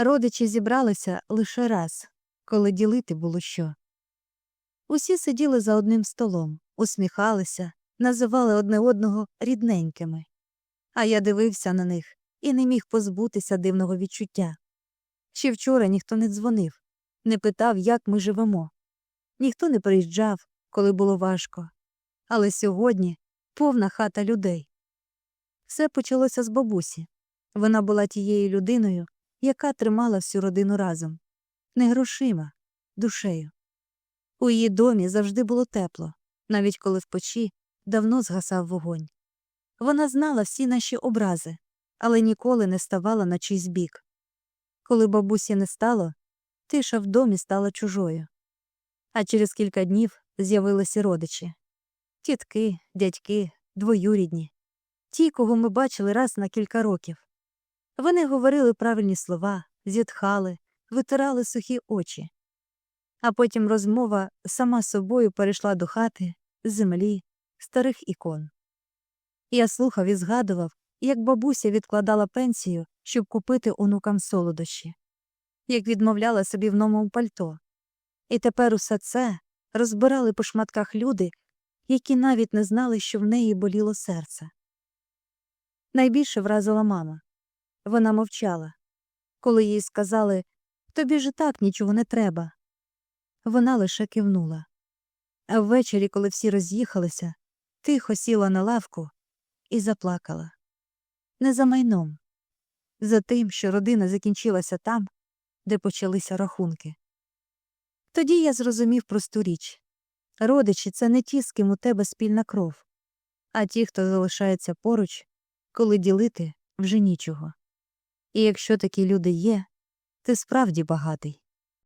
Родичі зібралися лише раз, коли ділити було що. Усі сиділи за одним столом, усміхалися, називали одне одного рідненькими. А я дивився на них і не міг позбутися дивного відчуття. Ще вчора ніхто не дзвонив, не питав, як ми живемо. Ніхто не приїжджав, коли було важко. Але сьогодні повна хата людей. Все почалося з бабусі. Вона була тією людиною, яка тримала всю родину разом. Не грошима, душею. У її домі завжди було тепло, навіть коли в печі давно згасав вогонь. Вона знала всі наші образи, але ніколи не ставала на чийсь бік. Коли бабусі не стало, тиша в домі стала чужою. А через кілька днів з'явилися родичі тітки, дядьки, двоюрідні, ті, кого ми бачили раз на кілька років. Вони говорили правильні слова, зітхали, витирали сухі очі. А потім розмова сама собою перейшла до хати, землі, старих ікон. Я слухав і згадував, як бабуся відкладала пенсію, щоб купити онукам солодощі, як відмовляла собі в новому пальто. І тепер усе це розбирали по шматках люди, які навіть не знали, що в неї боліло серце. Найбільше вразила мама. Вона мовчала. Коли їй сказали тобі ж так нічого не треба. Вона лише кивнула. А ввечері, коли всі роз'їхалися, тихо сіла на лавку і заплакала. Не за майном, за тим, що родина закінчилася там, де почалися рахунки. Тоді я зрозумів просту річ родичі це не ті, з ким у тебе спільна кров, а ті, хто залишається поруч, коли ділити вже нічого. І якщо такі люди є, ти справді багатий.